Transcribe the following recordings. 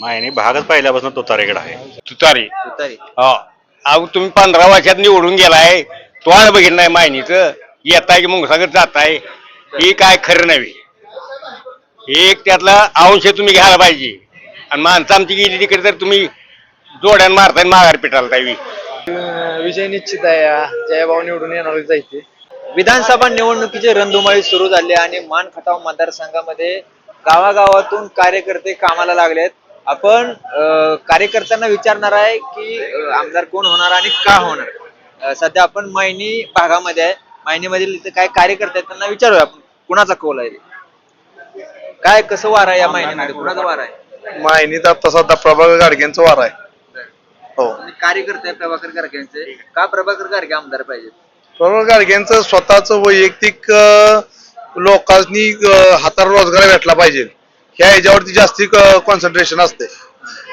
मायने भागच पहिल्यापासून तुतारीकडे आहे. तुतारी? तुतारी. हो. अहो तुम्ही पंधरा वर्षात निवडून गेलाय तो आळ बघितलं नाही मायनीचं येताय की मग सगळं जाताय ही काय खरं नव्हे. एक त्यातला अंश तुम्ही घ्यायला पाहिजे. आणि माणसं आमची गेली तिकडे तर तुम्ही जोड्यान मारताय माघार पिटाला ताई विजय निश्चित आहे. या जयभाऊ निवडून आहे ते विधानसभा निवडणुकीची रणधुमाळी सुरू झाली आणि मान खटाव मतदारसंघामध्ये गावागावातून कार्यकर्ते कामाला लागलेत. आपण कार्यकर्त्यांना विचारणार आहे की आमदार कोण होणार आणि का होणार? सध्या आपण मैनी भागामध्ये आहे. मैनीमधील इथे काय कार्यकर्ते आहेत त्यांना विचारूया आपण. कुणाचा कौल आहे? काय कसं वार आहे या महिन्यामध्ये कुणाचा वार आहे? मायनीत आता सध्या प्रभाकर गाडगेंचं वार आहे. हो. कार्यकर्ते प्रभाकर गारगेंचे का प्रभाकर गारगे आमदार पाहिजे प्रभाकर गाडगेंचं स्वतःच वैयक्तिक लोकांनी हाताला रोजगार भेटला पाहिजे. ह्या ह्याच्यावरती जास्ती कॉन्सन्ट्रेशन असते.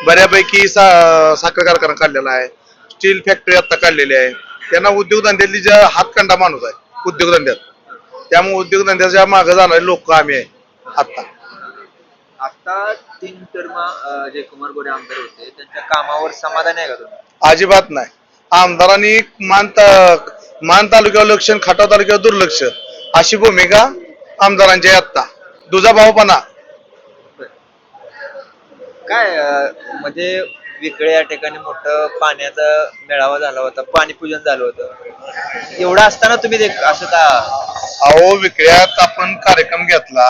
बऱ्यापैकी सा साखर कारखाना काढलेला आहे. स्टील फॅक्टरी आता काढलेली आहे. त्यांना उद्योगधंद्यातली ज्या हातखंडा माणूस आहे उद्योगधंद्यात. त्यामुळे उद्योगधंद्याच्या मागे जाणारे लोक आम्ही आहे आता. आता तीन टर्म जयकुमार गोरे आमदार होते त्यांच्या कामावर समाधान आहे का तुम्ही? अजिबात नाही. आमदारांनी मान मान तालुक्यावर लक्ष खटाव तालुक्यावर दुर्लक्ष. अशी भूमिका आमदारांची आहे आता दुजा भाऊपणा काय अं, म्हणजे विकळे या ठिकाणी मोठं पाण्याचा मेळावा झाला होता पाणी पूजन झालं होतं. एवढं असताना तुम्ही ते असं का? अहो विकड्यात आपण कार्यक्रम घेतला.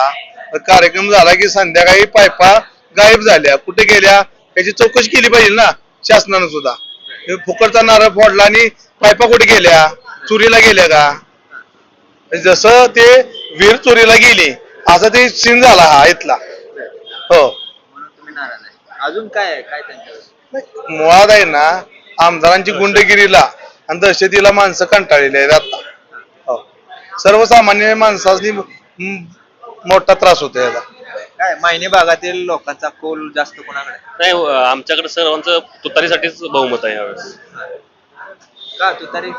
तर कार्यक्रम झाला की संध्याकाळी पायपा गायब झाल्या. कुठे गेल्या? याची चौकशी केली पाहिजे ना शासनानं सुद्धा. हे फुकटचा नारळ फोडला आणि पायपा कुठे गेल्या? चोरीला गेल्या का? जसं ते वीर चोरीला गेली असा ते सीन झाला हा इथला. हो. म्हणून तुम्ही नाराज आहे. अजून काय आहे? काय त्यांच्यावर? मुळात आहे ना आमदारांची गुंडगिरीला आणि दहशतीला माणसं कंटाळलेली आहेत आता. हो. सर्वसामान्य माणसाची म- मोठा त्रास होतो याचा काय मायने भागातील लोकांचा कौल जास्त कोणाकडे? आहे? नाही हो, आमच्याकडे सर्वांचं तुतारीसाठीच बहुमत आहे यावेळेस. का तू तरी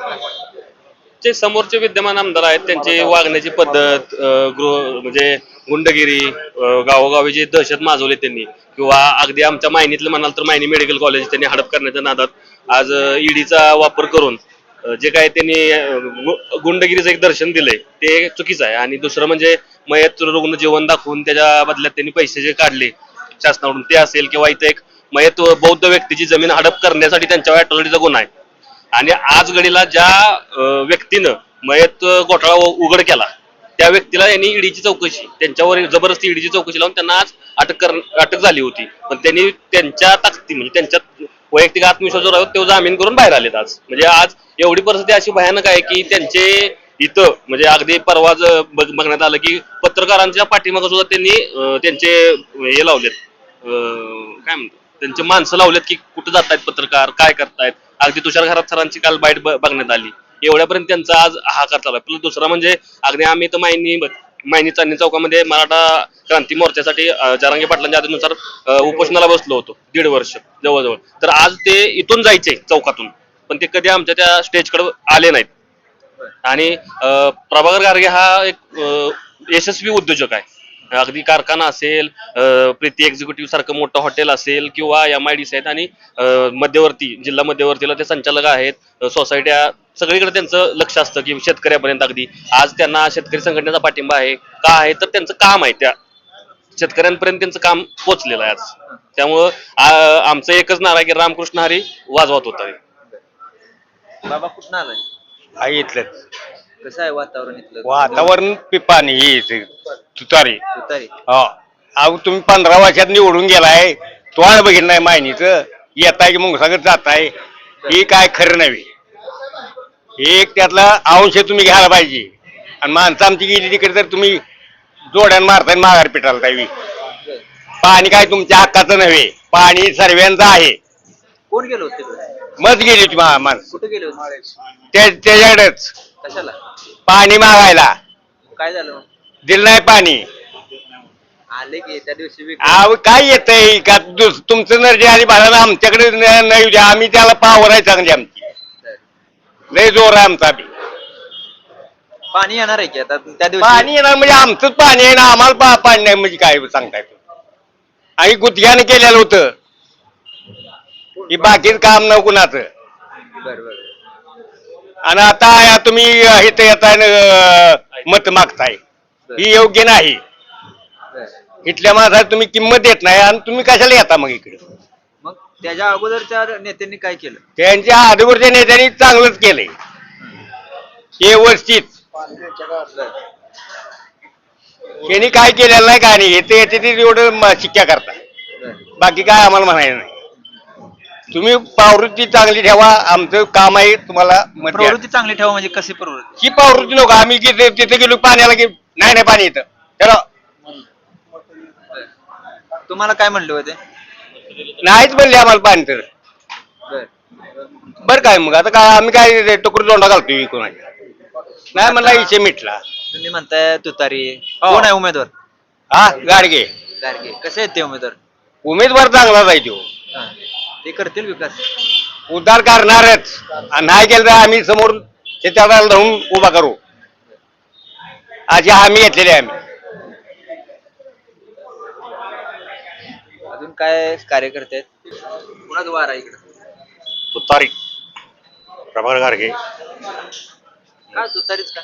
जे समोरचे विद्यमान आमदार आहेत त्यांची वागण्याची पद्धत गृह म्हणजे गुंडगिरी गावोगावी जे दहशत माजवले त्यांनी किंवा अगदी आमच्या मायनीतलं म्हणाल तर मायनी मेडिकल कॉलेज त्यांनी हडप करण्याच्या नादात आज ईडीचा वापर करून जे काय त्यांनी गुंडगिरीचं एक दर्शन दिलंय ते चुकीचं आहे. आणि दुसरं म्हणजे मयत रुग्ण जीवन दाखवून त्याच्या बदल्यात त्यांनी पैसे जे काढले शासनाकडून ते असेल किंवा इथे एक मयत बौद्ध व्यक्तीची जमीन हडप करण्यासाठी त्यांच्यावर अटॉलिटीचा गुन्हा आहे. आणि आज घडीला ज्या व्यक्तीनं मयत घोटाळा उघड केला त्या व्यक्तीला यांनी ईडीची चौकशी त्यांच्यावर जबरदस्ती ईडीची चौकशी लावून त्यांना आज अटक कर अटक झाली होती. पण त्यांनी त्यांच्या ताकदी म्हणजे त्यांच्या वैयक्तिक आत्मविश्वासावर राहत ते जामीन करून बाहेर आलेत आज. म्हणजे आज एवढी परिस्थिती अशी भयानक आहे की त्यांचे इथं म्हणजे अगदी परवाज बघण्यात आलं की पत्रकारांच्या पाठीमागं सुद्धा त्यांनी त्यांचे हे लावलेत. अं, काय म्हणतात? त्यांचे माणसं लावलेत की कुठं जात आहेत पत्रकार काय करतायत? अगदी तुषार घरात सरांची काल बाईट बघण्यात आली. एवढ्यापर्यंत त्यांचा आज हाकार चालू आहे प्लस दुसरा म्हणजे अगदी आम्ही तर मायनी मायनी चांदणी चौकामध्ये मराठा क्रांती मोर्चासाठी जारांगी पाटलांच्या आदेशानुसार उपोषणाला बसलो होतो दीड वर्ष जवळजवळ. तर आज ते इथून जायचे चौकातून. पण ते कधी आमच्या त्या स्टेजकडे आले नाहीत. आणि प्रभाकर गारगे हा एक यशस्वी उद्योजक आहे. अगदी कारखाना असेल प्रीती एक्झिक्युटिव्ह सारखं मोठं हॉटेल असेल किंवा एम आय डी आहेत आणि मध्यवर्ती जिल्हा मध्यवर्तीला ते संचालक आहेत. सोसायट्या सगळीकडे त्यांचं लक्ष असतं की शेतकऱ्यापर्यंत अगदी. आज त्यांना शेतकरी संघटनेचा पाठिंबा आहे का आहे तर त्यांचं काम आहे त्या शेतकऱ्यांपर्यंत त्यांचं काम पोचलेलं आहे आज. त्यामुळं आमचं एकच नारा आहे की रामकृष्ण हरी वाजवत होता. बाबा कुठं आलाय? कसं आहे वातावरण इथलं? वातावरण पिपाणी ही तुतारी. तुतारी. हो. अहो तुम्ही पंधरा वर्षात निवडून गेलाय. तो आळ बघितलं नाही मायनीचं. येताय की मग सगळं जाताय. ही काय खरं नव्हे. एक त्यातला अंश तुम्ही घ्यायला पाहिजे. आणि माणसं आमची गेली तिकडे तर तुम्ही जोड्यान मारताय माघार पिटाला ताई पाणी काय तुमच्या हक्काचं नव्हे. पाणी सर्वांचं आहे. कोण गेलो होते मत गेली होती माणसं. कुठे गेले त्याच्याकडेच. कशाला? पाणी मागायला. काय झालं मग? दिलं नाही पाणी. आले की त्या दिवशी विक- अहो काय येतंय? का दुस- तुमचं नरजे आणि भाला आमच्याकडे न- नाही द्या. आम्ही त्याला पावर आहे चांगली आमची. लय जोर आहे आमचा बी. पाणी येणार आहे की आता त्या दिवशी? पाणी येणार म्हणजे आमचंच पाणी आहे ना आम्हाला पा- पाणी नाही म्हणजे काय सांगताय तुम्ही. आणि गुतग्याने केलेलं होतं. ही बाकीच काम न कुणाचं बरं बरं. आणि आता या तुम्ही इथं येताय न, मत मागताय. ही योग्य नाही. बरं. इथल्या माणसाला तुम्ही किंमत देत नाही आणि तुम्ही कशाला येता मग इकडे? मग त्याच्या अगोदरच्या नेत्यांनी काय केलं? त्यांच्या आजूबाजूच्या नेत्यांनी चांगलंच केलंय. व्यवस्थित. त्यांनी काय केलेलं नाही काय नाही. येते येते ते एवढं म- शिक्क्या करता बाकी काय आम्हाला म्हणायचं नाही. तुम्ही प्रवृत्ती चांगली ठेवा आमचं काम आहे तुम्हाला मत द्या. प्रवृत्ती चांगली ठेवा म्हणजे कशी प्रवृत्ती? ही प्रवृत्ती लोक आम्ही तिथे तिथे गेलो पाण्याला की नाही नाही पाणी येतं चला. तुम्हाला काय म्हणले होते? नाहीच म्हणले आम्हाला पाणी तर. बरं. काय मग आता काय आम्ही काय टोकरी तोंडा घालतोय कोणाच्या? नाही म्हणला विषय मिटला. तुम्ही म्हणताय तुतारी हो. कोण आहे उमेदवार? हा गाडगे. गारगे कसे आहेत ते उमेदवार? उमेदवार चांगला जायचे हा. ते करतील विकास? उद्धार करणारच आणि नाही केलं तर आम्ही समोर त्याला धरून उभा करू. अशी हमी घेतलेली आहे आम्ही. अजून काय कार्यकर्ते आहेत? कुणाच वार आहे इकडे? तुतारी. प्रभाकर गारगे का तुतारीच का?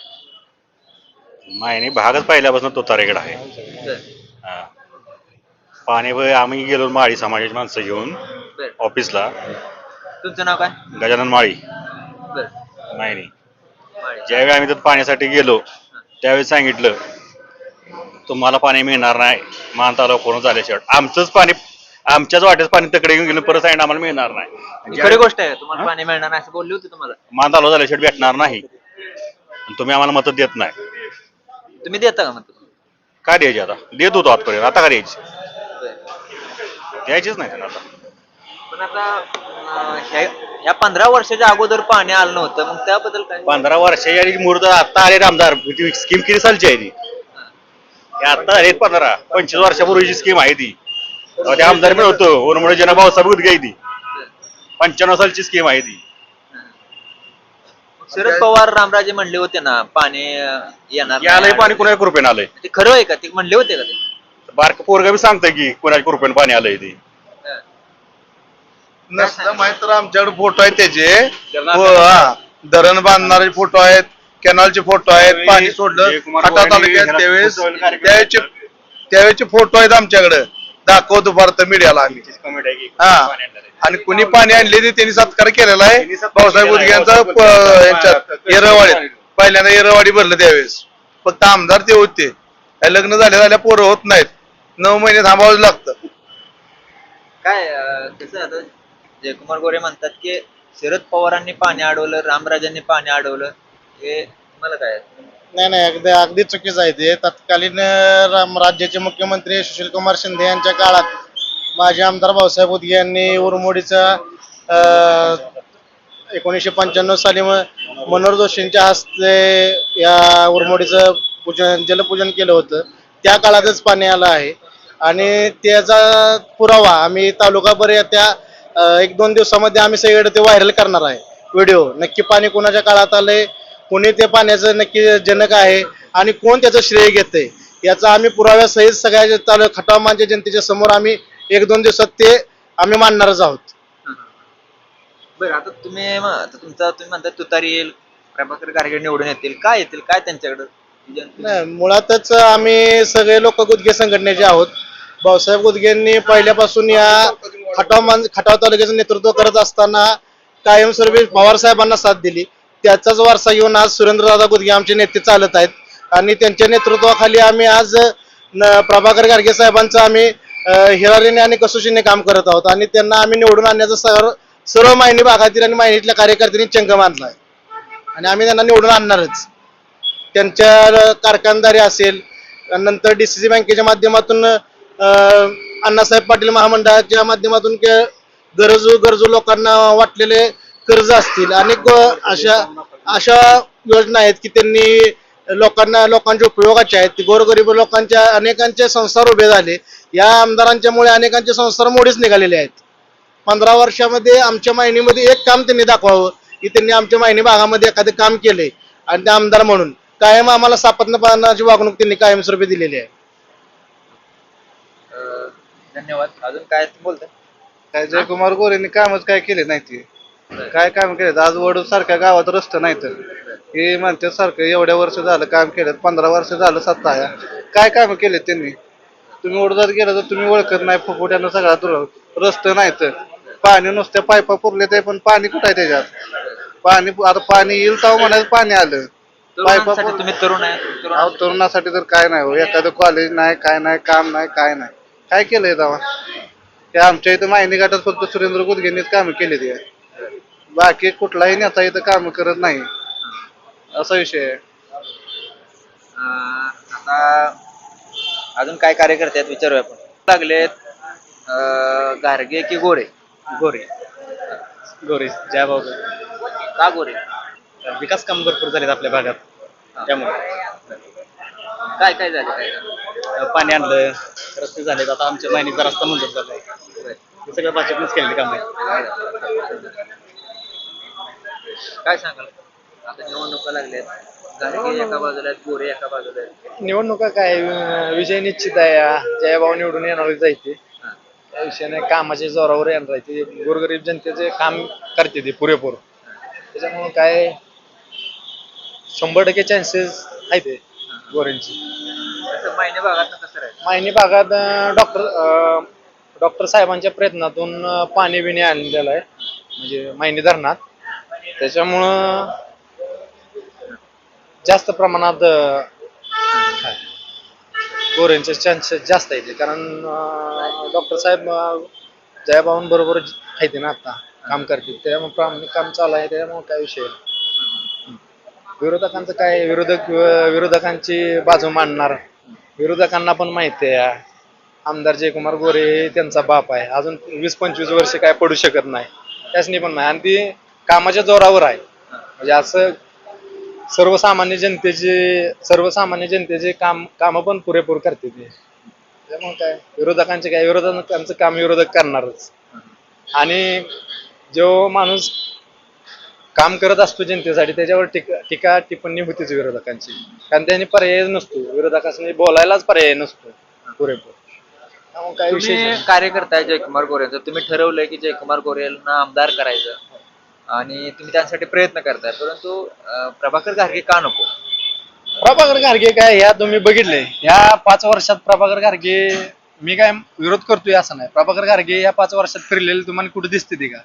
मायने भागच पहिल्यापासून तुतारीकडे आहे. बर. हा. पाणी ब- आम्ही गेलो माळी समाजाची माणसं घेऊन. बर. ऑफिसला. तुमचं नाव काय? गजानन माळी. बर. मायने माळी. ज्यावेळी आम्ही तर पाण्यासाठी गेलो त्यावेळी सांगितलं तुम्हाला पाणी मिळणार नाही मान तालुका झाल्या शेवट? आमचंच पाणी आमच्याच वाटेच पाणी तकडे घेऊन गेलं परत सांगितलं आम्हाला मिळणार नाही. ही खरी गोष्ट आहे तुम्हाला पाणी मिळणार नाही असं बोलले होते तुम्हाला? मान तालुका झाल्या शेवट भेटणार नाही. आणि तुम्ही आम्हाला मतं देत नाही. तुम्ही देता का मग काय द्यायची आता? देत होतो आजपर्यंत आता काय द्यायची? बर. द्यायचीच नाही त्यांना आता. पण आता ह्या ह्या पंधरा वर्षाच्या अगोदर पाणी आलं नव्हतं मग त्याबद्दल काय? पंधरा वर्षाच्या आधी मुहूर्त आता आले आमदार. स्कीम किती सालची आहे ती? हे आता आले पंधरा. पंचवीस वर्षापूर्वीची स्कीम आहे ती. तेव्हा ते आमदार पण होतो. ओरमुळे जना भाऊसाहेब उदगे ती पंच्याण्णव सालची स्कीम आहे ती. शरद पवार रामराजे म्हणले होते ना पाणी अं, येणार यालंय नाही. पाणी कुणाच्या कृपेने आलंय? ते खरं आहे का? ते म्हणले होते का ते? बारक पोरगा बी सांगतंय की कुणाच्या कृपेने पाणी आलंय ते. नसलं माहीत तर आमच्याकडे फोटो आहेत त्याचे. हो, हा. धरण बांधणारे फोटो आहेत कॅनलचे फोटो आहेत पाणी सोडलं. जयकुमार खटा गोवानी तालुक्यात त्यावेळेस कार्यक्रम त्यावेळेचे त्यावेळेचे फोटो आहेत आमच्याकडे. दाखवतो भारत मीडियाला आम्ही. कमिटी आहे की हा. पाणी आणलं आहे. आणि कुणी पाणी आणले ते त्यांनी सत्कार केलेला आहे. त्यांनी सत्कार भाऊसाहेब केलेला आहे. उदग्यांचा यांच्यात. यांचा- येरवाडीत. पहिल्यांदा येरवाडी भरलं त्यावेळेस. फक्त आमदार ते होते. काय लग्न झाल्या झाल्या पोरं होत नाहीत. नऊ महिने थांबावंच लागतं. काय अं, कसं आता? जयकुमार गोरे म्हणतात की शरद पवारांनी पाणी अडवलं रामराजांनी पाणी अडवलं हे तुम्हाला काय नाही नाही अगदी अगदी चुकीचं आहे ते. तत्कालीन राम राज्याचे मुख्यमंत्री सुशील कुमार शिंदे यांच्या काळात माजी आमदार भाऊसाहेब उदगे यांनी उरमोडीचा एकोणीसशे पंच्याण्णव साली मनोहर जोशींच्या हस्ते या उरमोडीचं पूजन जलपूजन केलं होतं. त्या काळातच पाणी आलं आहे. आणि त्याचा पुरावा आम्ही तालुकाभर त्या एक दोन दिवसामध्ये आम्ही सगळीकडे ते व्हायरल करणार आहे. व्हिडिओ नक्की पाणी कोणाच्या काळात आलंय? कोणी ते पाण्याचं नक्की जनक आहे? आणि कोण त्याचं श्रेय घेतंय? याचा आम्ही पुराव्यासहित सगळ्या तालु खटावमानच्या जनतेच्या समोर आम्ही एक दोन दिवसात ते आम्ही मांडणारच आहोत. बरं आता तुम्ही म- आता तुमचा तुम्ही म्हणता तुतारी येईल प्रभाकर गारगे निवडून येतील. काय येतील? काय त्यांच्याकडं? नाही मुळातच आम्ही सगळे लोक गुदगे संघटनेचे आहोत. भाऊसाहेब गुदगेंनी पहिल्यापासून या खटाव मान खटाव तालुक्याचं नेतृत्व करत असताना कायमस्वरूपी पवार साहेबांना साथ दिली. त्याचाच वारसा घेऊन आज सुरेंद्रदादा गुदगे आमचे नेते चालत आहेत. आणि त्यांच्या नेतृत्वाखाली आम्ही आज न- प्रभाकर गाडगे साहेबांचं आम्ही हिरारीने आणि कसोशीने काम करत आहोत. आणि त्यांना आम्ही निवडून आणण्याचा सर्व सर्व माहिनी भागातील आणि माहिनीतल्या कार्यकर्त्यांनी चंग मानला आहे. आणि आम्ही त्यांना निवडून आणणारच. त्यांच्या कारखानदारी असेल नंतर डी सी सी बँकेच्या माध्यमातून अण्णासाहेब पाटील महामंडळाच्या माध्यमातून के- गरजू गरजू लोकांना वाटलेले कर्ज असतील. अनेक अशा अशा योजना आहेत की त्यांनी लोकांना लोकांच्या उपयोगाच्या आहेत. गोरगरीब लोकांच्या अनेकांचे संसार उभे झाले. या आमदारांच्यामुळे अनेकांचे संसार मोडीच निघालेले आहेत. पंधरा वर्षामध्ये आमच्या माहिनीमध्ये एक काम त्यांनी दाखवावं की त्यांनी आमच्या माहिनी भागामध्ये एखादं काम केले आणि ते आमदार म्हणून कायम आम्हाला सापत्नपणाची वागणूक त्यांनी कायमस्वरूपी दिलेली आहे. धन्यवाद. अजून काय बोलताय काय जयकुमार गोरेंनी कामच काय केले नाही ते. काय काम केले? आज वडूद सारख्या गावात रस्ते नाहीत हे म्हणतात सारखं एवढ्या वर्ष झालं काम केलं पंधरा वर्ष झालं सत्ता काय काम केले त्यांनी? तुम्ही वडोदात गेला तर तुम्ही ओळखत नाही फुफुट्यानं सगळा दुर रस्ते नाहीत पाणी नुसत्या पायपा पुरले ते पण पाणी कुठं आहे त्याच्यात? पाणी आता पाणी येईल तेव्हा म्हणायचं पाणी आलं. पायपा तरुणांसाठी तुम्ही तरुण आहे. तरुणासाठी तर काय नाही हो. एखादं कॉलेज नाही काय नाही काम नाही काय नाही. काय केलंय तेव्हा? ते आमच्या इथं मायनी गटात फक्त सुरेंद्र गुदगेंनीच कामं केली ते बाकी कुठलाही नेता इथं काम करत नाही. असा विषय आहे. अं, आता अजून काय कार्यकर्ते आहेत विचारूया आपण. लागलेत अं, गारगे की गोरे? गोरे. गोरे जय भाऊ का गोरे? विकास काम भरपूर झालेत आपल्या भागात. त्यामुळे. काय काय झालं काय झालं? पाणी आणलं रस्ते झालेत. आता आमच्या माहिनीचा रस्ता मंजूर झालाय. हे सगळं भाजपनेच केलेले काम आहे काय सांगाल? आता निवडणुका लागल्यात. गारगे एका बाजूला आहेत गोरे एका बाजूला आहेत. निवडणुका काय अं, विजय निश्चित आहे. जयभाऊ निवडून येणार जायचे. त्या विषयाने कामाच्या जोरावर येणार आहे ते गोरगरीब जनतेचे काम करते ते पुरेपूर. त्याच्यामुळे काय शंभर टक्के चान्सेस आहे ते गोरेंची. मायने भागात कसं राहील मायनी भागात डॉक्टर डॉक्टर साहेबांच्या प्रयत्नातून पाणी बिणी आणलेलं आहे. म्हणजे मायनी धरणात. त्याच्यामुळं जास्त प्रमाणात गोऱ्यांचे चान्सेस जास्त आहेत. कारण डॉक्टर साहेब जयाबाबां बरोबर आहेत ना आता काम करतील. त्यामुळे प्रामाणिक काम चालू आहे. त्यामुळे काय विषय नाही. विरोधकांचं काय विरोधक विरोधकांची बाजू मांडणार विरोधकांना पण माहिती आहे. आमदार जयकुमार गोरे हे त्यांचा बाप आहे. अजून वीस पंचवीस वर्ष काय पडू शकत नाही. त्याचनी पण नाही. आणि ती कामाच्या जोरावर आहे. म्हणजे असं सर्वसामान्य जनतेचे सर्वसामान्य जनतेचे काम कामं पण पुरेपूर करते ते. त्यामुळे काय? विरोधकांचे काय? विरोधकांचं काम विरोधक करणारच. आणि जो माणूस काम करत असतो जनतेसाठी त्याच्यावर टीका टीका टिप्पणी होतीच विरोधकांची. कारण त्यांनी पर्याय नसतो. विरोधकांनी बोलायलाच पर्याय नसतो. पुरेपूर. त्यामुळे विषय कार्यकर्ता आहे जयकुमार गोरेंचं तुम्ही ठरवलंय की जयकुमार गोरेंना आमदार करायचं आणि तुम्ही त्यासाठी प्रयत्न करताय परंतु अं, प्रभाकर घारगे का नको? प्रभाकर गारगे काय ह्या तुम्ही बघितले ह्या पाच वर्षात प्रभाकर गारगे मी काय विरोध करतोय असं नाही. प्रभाकर गारगे ह्या पाच वर्षात फिरलेले तुम्हाला कुठे दिसते ती का?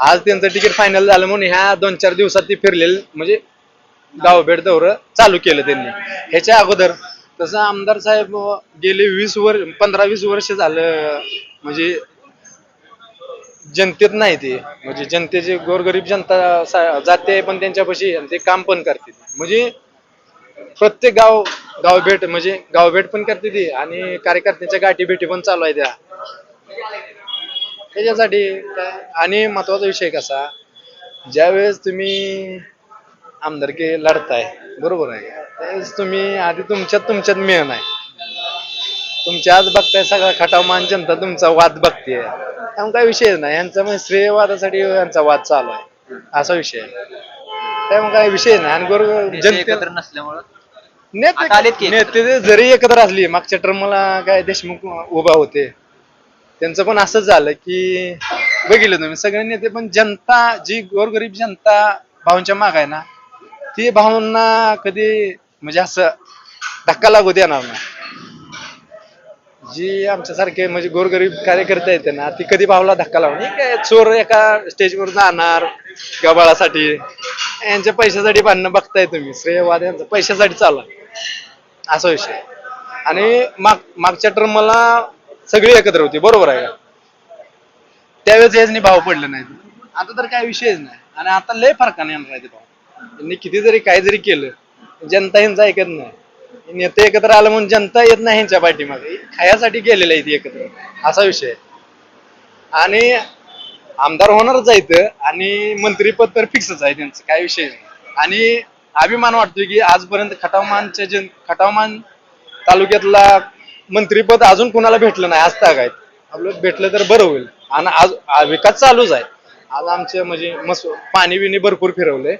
आज त्यांचं तिकीट फायनल झालं म्हणून ह्या दोन चार दिवसात ती फिरलेली म्हणजे गावभेट दौर चालू केलं त्यांनी. ह्याच्या अगोदर. तसं आमदार साहेब गेले वीस वर्ष पंधरा वीस वर्ष झालं म्हणजे जनतेत नाही ते. म्हणजे जनतेचे गोरगरीब जनता जाते पण त्यांच्यापाशी आणि ते काम पण करते. म्हणजे प्रत्येक गाव गावभेट म्हणजे गावभेट पण करते ती आणि कार्यकर्त्यांच्या गाठी भेटी पण चालू आहे त्या. त्याच्यासाठी काय आणि महत्त्वाचा विषय कसा? ज्यावेळेस तुम्ही आमदारकी लढताय बरोबर आहे त्यावेळेस तुम्ही आधी तुमच्यात तुमच्यात मिळण आहे तुमच्या आज बघताय सगळा खटावमान जनता तुमचा वाद बघतीये. त्यामुळे काही विषय नाही. यांचा म्हणजे श्रेयवादासाठी यांचा वाद चालू आहे. असा विषय आहे. त्यामुळे काही विषय नाही. आणि बरोबर नेते जनते नसल्यामुळं? नेते? नेते जरी एकत्र असली मागच्या टर्मला काय देशमुख उभा होते. त्यांचं पण असं झालं की बघितलं तुम्ही सगळे नेते पण जनता जी गोरगरीब जनता भाऊंच्या माग आहे ना ती भाऊंना कधी म्हणजे असं धक्का लागू देणार नाही. जी आमच्यासारखे म्हणजे गोरगरीब कार्यकर्ते आहेत ना ती कधी भावला धक्का लावून काय चोर एका स्टेजवर जाणार गबाळासाठी यांच्या पैशासाठी भांडणं बघताय तुम्ही श्रेयवाद यांचं पैशासाठी चालू असा विषय. आणि माग मागच्या टर्मला सगळी एकत्र होती बरोबर आहे का? त्यावेळेस याचनी भाव पडले नाहीत. आता तर काय विषयच नाही. आणि आता लय फरकाने येणार आहे ते भाव. किती जरी काय जरी केलं जनता ह्यांचा ऐकत नाही. नेते एकत्र आलं म्हणून जनता येत नाही यांच्या पाठीमागे. खायासाठी गेलेले आहेत एकत्र. असा विषय आहे. आणि आमदार होणारच आहे इथं आणि मंत्रीपद तर फिक्सच आहे त्यांचं काय विषय नाही. आणि अभिमान वाटतोय की आजपर्यंत खटावमानच्या जन खटावमान तालुक्यातला मंत्रीपद अजून कुणाला भेटलं नाही आज तागायत. आपलं भेटलं तर बरं होईल. आणि आज आ- विकास चालूच आहे. आज आमचे म्हणजे मस पाणी बिणी भरपूर फिरवलंय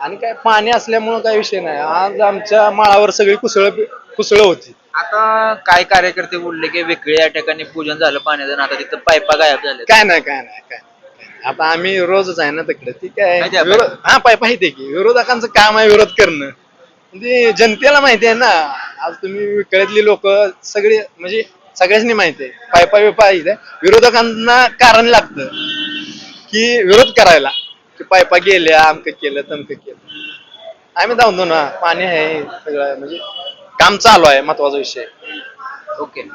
आणि काय पाणी असल्यामुळं काय विषय नाही. आज आमच्या माळावर सगळी कुसळ कुसळ होती. आता काय कार्यकर्ते बोलले की वेगळे या ठिकाणी पूजन झालं पाण्याचं आणि आता तिथं पायपा गायब झाले काय नाही काय नाही काय नाही. आता आम्ही रोजच आहे ना तिकडे. ती काय माहिती आहे विरोध हा पाय माहिती आहे की. विरोधकांचं काम आहे विरोध करणं. म्हणजे जनतेला माहिती आहे ना आज तुम्ही विकळ्यातली लोक सगळे म्हणजे सगळ्यांनी माहिती आहे. पायपा बिपा इथे विरोधकांना कारण लागतं की विरोध करायला. की पायपा गेल्या अमकं केलं तमकं केलं. आम्ही धावतो ना पाणी आहे सगळं म्हणजे काम चालू आहे महत्त्वाचा विषय. ओके.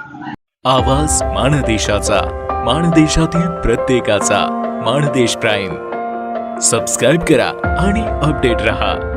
आवाज माणदेशाचा माणदेशातील प्रत्येकाचा माणदेश प्राईम. सबस्क्राईब करा आणि अपडेट रहा.